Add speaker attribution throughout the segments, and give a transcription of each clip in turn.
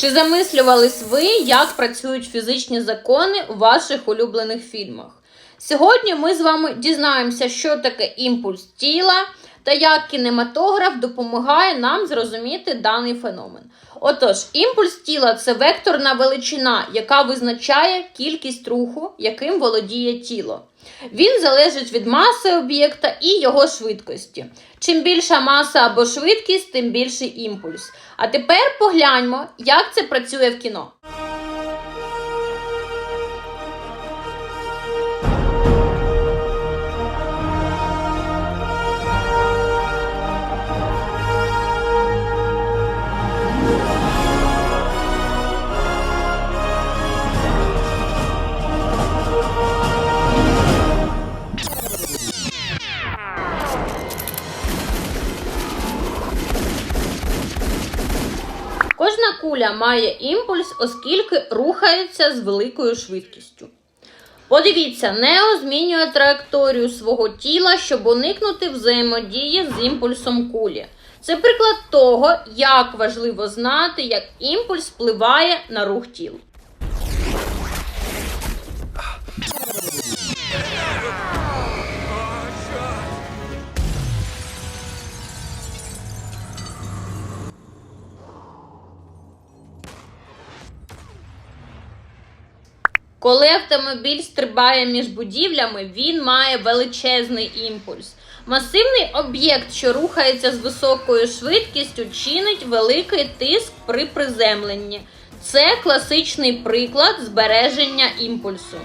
Speaker 1: Чи замислювались ви, як працюють фізичні закони у ваших улюблених фільмах? Сьогодні ми з вами дізнаємося, що таке імпульс тіла та як кінематограф допомагає нам зрозуміти даний феномен. Отож, імпульс тіла це векторна величина, яка визначає кількість руху, яким володіє тіло. Він залежить від маси об'єкта і його швидкості. Чим більша маса або швидкість, тим більший імпульс. А тепер погляньмо, як це працює в кіно. Куля має імпульс, оскільки рухається з великою швидкістю. Подивіться, Нео змінює траєкторію свого тіла, щоб уникнути взаємодії з імпульсом кулі. Це приклад того, як важливо знати, як імпульс впливає на рух тіл. Коли автомобіль стрибає між будівлями, він має величезний імпульс. Масивний об'єкт, що рухається з високою швидкістю, чинить великий тиск при приземленні. Це класичний приклад збереження імпульсу.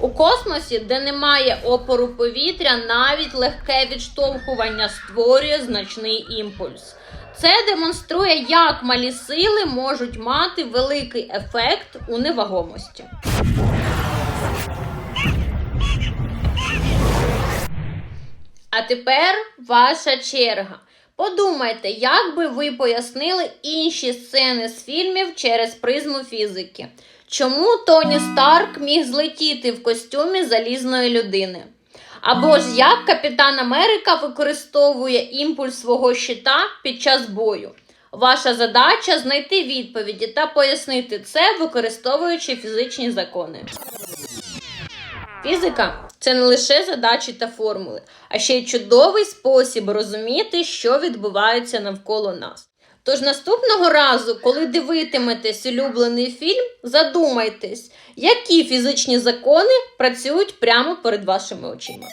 Speaker 1: У космосі, де немає опору повітря, навіть легке відштовхування створює значний імпульс. Це демонструє, як малі сили можуть мати великий ефект у невагомості. А тепер ваша черга. Подумайте, як би ви пояснили інші сцени з фільмів через призму фізики. Чому Тоні Старк міг злетіти в костюмі залізної людини? Або ж як Капітан Америка використовує імпульс свого щита під час бою? Ваша задача знайти відповіді та пояснити це, використовуючи фізичні закони. Фізика це не лише задачі та формули, а ще й чудовий спосіб розуміти, що відбувається навколо нас. Тож наступного разу, коли дивитиметесь улюблений фільм, задумайтесь, які фізичні закони працюють прямо перед вашими очима.